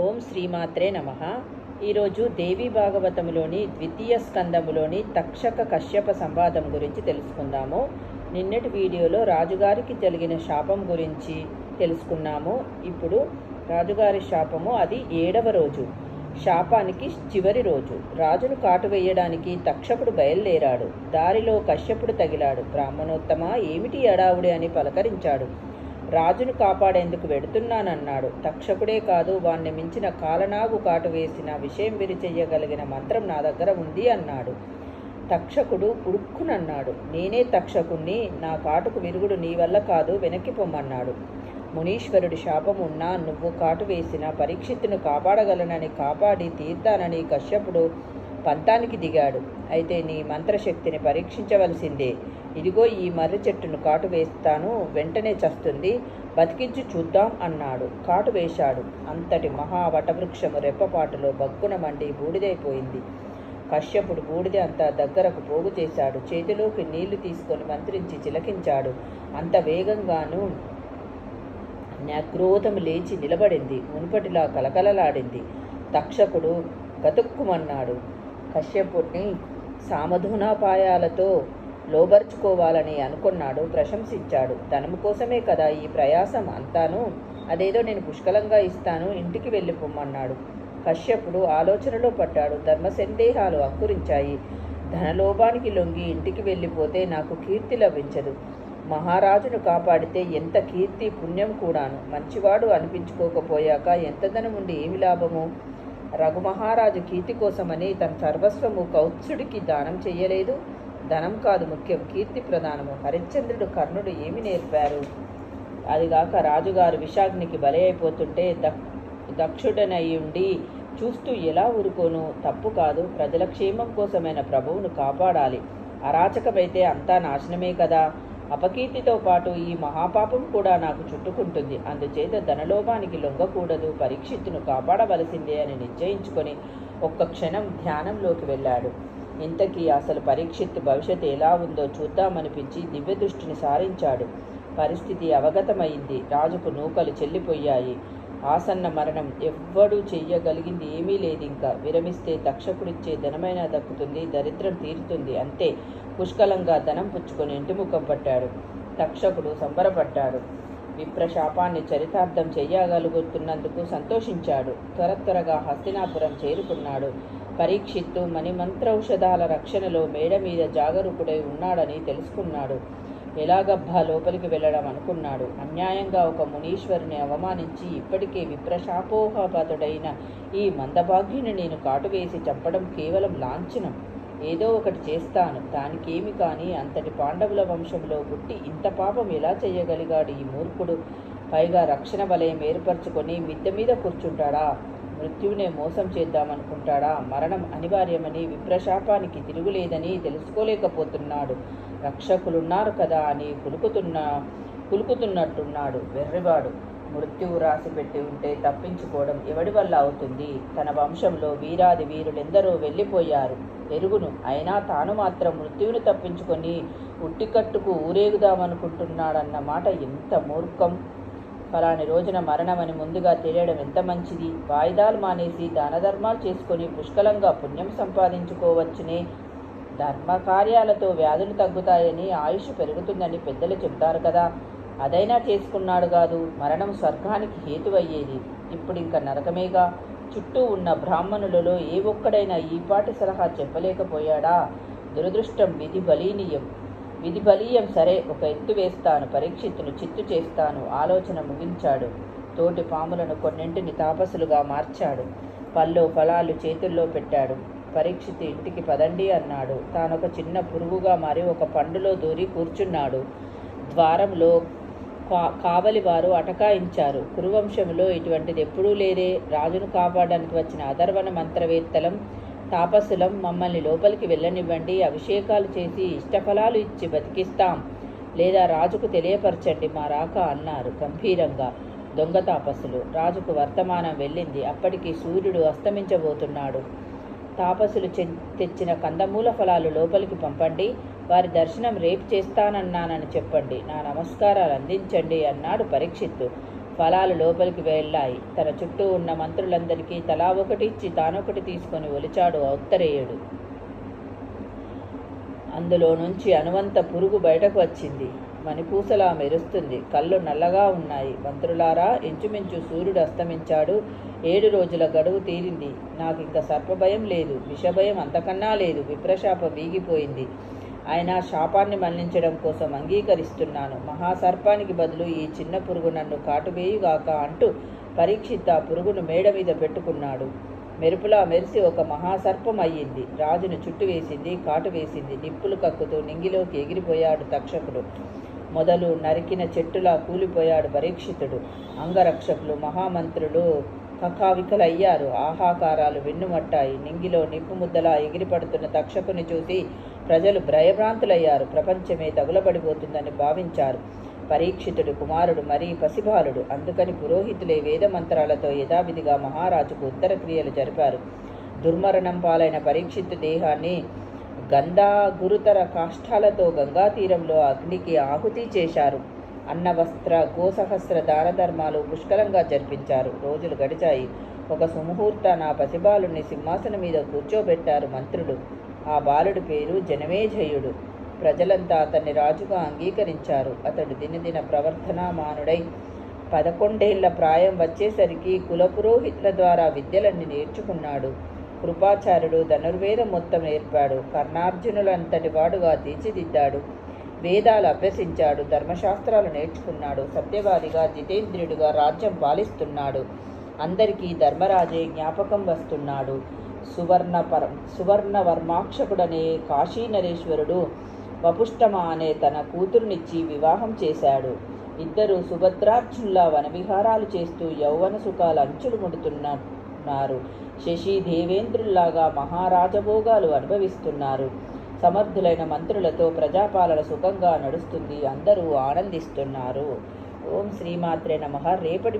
ఓం శ్రీమాత్రే నమ. ఈరోజు దేవి భాగవతములోని ద్వితీయ స్కందములోని తక్షక కశ్యప సంవాదం గురించి తెలుసుకుందాము. నిన్నటి వీడియోలో రాజుగారికి జరిగిన శాపం గురించి తెలుసుకున్నాము. ఇప్పుడు రాజుగారి శాపము అది ఏడవ రోజు. శాపానికి చివరి రోజు. రాజును కాటు వేయడానికి తక్షకుడు బయలుదేరాడు. దారిలో కశ్యపుడు తగిలాడు. బ్రాహ్మణోత్తమ? ఏమిటి అడావుడి అని పలకరించాడు. రాజును కాపాడేందుకు వెడుతున్నానన్నాడు. తక్షకుడే కాదు వాణ్ణి మించిన కాలనాగు కాటు వేసిన విషయం విరిచెయ్యగలిగిన మంత్రం నా దగ్గర ఉంది అన్నాడు. తక్షకుడు ఉడుక్కునన్నాడు నేనే తక్షకుణ్ణి నా కాటుకు విరుగుడు నీ వల్ల కాదు వెనక్కి పొమ్మన్నాడు. మునీశ్వరుడి శాపం ఉన్నా నువ్వు కాటు వేసిన పరీక్షిత్తును కాపాడగలనని కాపాడి తీర్థానని కశ్యపుడు పంతానికి దిగాడు. అయితే నీ మంత్రశక్తిని పరీక్షించవలసిందే. ఇదిగో ఈ మర్రి చెట్టును కాటు వేస్తాను వెంటనే చస్తుంది బతికించి చూద్దాం అన్నాడు. కాటు వేశాడు. అంతటి మహా వటవృక్షము రెప్పపాటులో బగ్గున మండి బూడిదైపోయింది. కశ్యపుడు బూడిద అంతా దగ్గరకు పోగు చేశాడు. చేతిలోకి నీళ్ళు తీసుకొని మంత్రించి చిలకించాడు. అంత వేగంగాను న్యాక్రోధం లేచి నిలబడింది. మునుపటిలా కలకలలాడింది. తక్షకుడు గతుక్కుమన్నాడు. కశ్యపుడిని సామధునాపాయాలతో లోబర్చుకోవాలని అనుకున్నాడు ప్రశంసించాడు. ధనము కోసమే కదా ఈ ప్రయాసం అంతాను? అదేదో నేను పుష్కలంగా ఇస్తాను ఇంటికి వెళ్ళిపోమన్నాడు కశ్యపుడు ఆలోచనలో పడ్డాడు. ధర్మ సందేహాలు అంకురించాయి. ధనలోభానికి లొంగి ఇంటికి వెళ్ళిపోతే నాకు కీర్తి లభించదు. మహారాజును కాపాడితే ఎంత కీర్తి పుణ్యం కూడాను. మంచివాడు అనిపించుకోకపోయాక ఎంత ధనం ఉండి ఏమి లాభము? రఘుమహారాజు కీర్తి కోసమని తన సర్వస్వము కౌత్సుడికి దానం చేయలేదు? ధనం కాదు ముఖ్యం. కీర్తి ప్రధానము. హరిశ్చంద్రుడు కర్ణుడు ఏమి నేర్పారు? అదిగాక రాజుగారు విషాగ్నికి బలి అయిపోతుంటే దక్ దక్షుడనయ్యుండి చూస్తూ ఎలా ఊరుకోను? తప్పు కాదు. ప్రజల క్షేమం కోసమైన ప్రభువును కాపాడాలి. అరాచకమైతే అంతా నాశనమే కదా. అపకీర్తితో పాటు ఈ మహాపాపం కూడా నాకు చుట్టుకుంటుంది. అందుచేత ధనలోభానికి లొంగకూడదు. పరీక్షిత్తును కాపాడవలసిందే అని నిశ్చయించుకొని ఒక్క క్షణం ధ్యానంలోకి వెళ్ళాడు. ఇంతకీ అసలు పరీక్షిత్ భవిష్యత్తు ఎలా ఉందో చూద్దామనిపించి దివ్య దృష్టిని సారించాడు. పరిస్థితి అవగతమైంది. రాజుకు నూకలు చెల్లిపోయాయి. ఆసన్న మరణం ఎవ్వడూ చెయ్యగలిగింది ఏమీ లేదు ఇంకా విరమిస్తే తక్షకుడిచ్చే ధనమైనా దక్కుతుంది దరిద్రం తీరుతుంది. అంతే. పుష్కలంగా ధనం పుచ్చుకొని ఇంటిముఖం పట్టాడు. తక్షకుడు సంబరపడ్డాడు. విప్రశాపాన్ని చరితార్థం చెయ్యగలుగుతున్నందుకు సంతోషించాడు. త్వర త్వరగా హస్తినాపురం చేరుకున్నాడు. పరీక్షిత్తు మణిమంత్రౌషధాల రక్షణలో మేడ మీద జాగరూకుడై ఉన్నాడని తెలుసుకున్నాడు. ఎలాగబ్బా లోపలికి వెళ్ళడం అనుకున్నాడు. అన్యాయంగా ఒక మునీశ్వరుని అవమానించి ఇప్పటికే విప్రశాపోహపతుడైన ఈ మందభాగ్యుని నేను కాటువేసి చంపడం కేవలం లాంఛనం. ఏదో ఒకటి చేస్తాను. దానికేమి కానీ అంతటి పాండవుల వంశంలో పుట్టి ఇంత పాపం ఎలా చేయగలిగాడు ఈ మూర్ఖుడు? పైగా రక్షణ వలయం ఏర్పరచుకొని మిద్దె మీద కూర్చుంటాడా? మృత్యువునే మోసం చేద్దామనుకుంటాడా? మరణం అనివార్యమని విప్రశాపానికి తిరుగులేదని తెలుసుకోలేకపోతున్నాడు. రక్షకులున్నారు కదా అని కులుకుతున్న కులుకుతున్నట్టున్నాడు వెర్రివాడు. మృత్యువు రాసి పెట్టి ఉంటే తప్పించుకోవడం ఎవడి వల్ల అవుతుంది? తన వంశంలో వీరాది వీరులెందరో వెళ్ళిపోయారు. ఎరుగును. అయినా తాను మాత్రం మృత్యువుని తప్పించుకొని ఉట్టికట్టుకు ఊరేగుదామనుకుంటున్నాడన్న మాట ఎంత మూర్ఖం? ఫలాని రోజున మరణమని ముందుగా తెలియడం ఎంత మంచిది? వాయిదాలు మానేసి దాన ధర్మాలు చేసుకొని పుష్కలంగా పుణ్యం సంపాదించుకోవచ్చునే. ధర్మ కార్యాలతో వ్యాధులు తగ్గుతాయని ఆయుష్ పెరుగుతుందని పెద్దలు చెప్తారు కదా. అదైనా చేసుకున్నాడు కాదు మరణం స్వర్గానికి హేతువయ్యేది. ఇప్పుడు ఇంకా నరకమేగా? చుట్టూ ఉన్న బ్రాహ్మణులలో ఏ ఒక్కడైనా ఈపాటి సలహా చెప్పలేకపోయాడా? దురదృష్టం విధి బలీనీయం. విధి బలీయం సరే ఒక ఎత్తు వేస్తాను పరీక్షిత్తును చిత్తు చేస్తాను ఆలోచన ముగించాడు. తోటి పాములను కొన్నింటిని తాపసులుగా మార్చాడు. పళ్ళు ఫలాలు చేతుల్లో పెట్టాడు. పరీక్షిత్ ఇంటికి పదండి అన్నాడు. తానొక చిన్న పురుగుగా మారి ఒక పండులో దూరి కూర్చున్నాడు. ద్వారంలో కావలి వారు అటకాయించారు. కురువంశంలో ఇటువంటిది ఎప్పుడూ లేదే. రాజును కాపాడడానికి వచ్చిన అధర్వణ మంత్రవేత్తలం తాపసులం మమ్మల్ని లోపలికి వెళ్ళనివ్వండి. అభిషేకాలు చేసి ఇష్టఫలాలు ఇచ్చి బతికిస్తాం. లేదా రాజుకు తెలియపరచండి మా రాక అన్నారు గంభీరంగా దొంగ తాపసులు. రాజుకు వర్తమానం వెళ్ళింది. అప్పటికి సూర్యుడు అస్తమించబోతున్నాడు. తాపసులు తెచ్చిన కందమూల ఫలాలు లోపలికి పంపండి. వారి దర్శనం రేపు చేస్తానన్నానని చెప్పండి. నా నమస్కారాలు అందించండి అన్నాడు పరీక్షిత్తు. ఫలాలు లోపలికి వెళ్ళాయి. తన చుట్టూ ఉన్న మంత్రులందరికీ తలా ఒకటి ఇచ్చి తానొకటి తీసుకొని ఒలిచాడు ఉత్తరేయుడు. అందులో నుంచి అనువంత పురుగు బయటకు వచ్చింది. మణిపూసలా మెరుస్తుంది. కళ్ళు నల్లగా ఉన్నాయి. మంత్రులారా ఇంచుమించు సూర్యుడు అస్తమించాడు. ఏడు రోజుల గడువు తీరింది. నాకు ఇంకా సర్పభయం లేదు. విషభయం అంతకన్నా లేదు. విప్రశాప వీగిపోయింది. ఆయన శాపాన్ని మళ్ళించడం కోసం అంగీకరిస్తున్నాను. మహాసర్పానికి బదులు ఈ చిన్న పురుగు నన్ను కాటువేయుగాక అంటూ పరీక్షిత్ ఆ పురుగును మేడ మీద పెట్టుకున్నాడు. మెరుపులా మెరిసి ఒక మహాసర్పం అయ్యింది. రాజును చుట్టువేసింది కాటు వేసింది నిప్పులు కక్కుతూ నింగిలోకి ఎగిరిపోయాడు తక్షకుడు. మొదలు నరికిన చెట్టులా కూలిపోయాడు పరీక్షితుడు. అంగరక్షకులు మహామంత్రులు కకావికలయ్యారు. ఆహాకారాలు వెన్నుమట్టాయి. నింగిలో నిప్పు ముద్దలా ఎగిరిపడుతున్న తక్షకుని చూసి ప్రజలు భయభ్రాంతులయ్యారు. ప్రపంచమే తగులబడిపోతుందని భావించారు. పరీక్షితుడు కుమారుడు మరీ పసిబాలుడు. అందుకని పురోహితులే వేదమంత్రాలతో యథావిధిగా మహారాజుకు ఉత్తర క్రియలు జరిపారు. దుర్మరణం పాలైన పరీక్షిత్తు దేహాన్ని గంధా గురుతర కాష్టాలతో గంగా తీరంలో అగ్నికి ఆహుతి చేశారు. అన్న వస్త్ర గోసహస్ర దాన ధర్మాలు పుష్కలంగా జరిపించారు. రోజులు గడిచాయి. ఒక సుముహూర్తాన ఆ పసిబాలుని సింహాసనం మీద కూర్చోబెట్టారు మంత్రులు. ఆ బాలుడి పేరు జనమేజయుడు. ప్రజలంతా అతన్ని రాజుగా అంగీకరించారు. అతడు దినదిన ప్రవర్ధనామానుడై పదకొండేళ్ళ ప్రాయం వచ్చేసరికి కులపురోహితుల ద్వారా విద్యలన్నీ నేర్చుకున్నాడు. కృపాచార్యుడు ధనుర్వేదం మొత్తం నేర్పాడు. కర్ణార్జునులంతటి వాడుగా తీర్చిదిద్దాడు. వేదాలు అభ్యసించాడు. ధర్మశాస్త్రాలు నేర్చుకున్నాడు. సత్యవాదిగా జితేంద్రుడిగా రాజ్యం పాలిస్తున్నాడు. అందరికీ ధర్మరాజే జ్ఞాపకం వస్తున్నాడు. సువర్ణ పర సువర్ణ వర్మాక్షకుడనే కాశీ నరేశ్వరుడు వపుష్టమ అనే తన కూతురునిచ్చి వివాహం చేశాడు. ఇద్దరు సుభద్రార్జునులా వనవిహారాలు చేస్తూ యౌవన సుఖాలు అంచులు ముడుతున్నారు శశి దేవేంద్రుల్లాగా మహారాజభోగాలు అనుభవిస్తున్నారు. సమర్థులైన మంత్రులతో ప్రజాపాలన సుఖంగా నడుస్తుంది. అందరూ ఆనందిస్తున్నారు. ఓం శ్రీమాత్రే నమ. రేపటి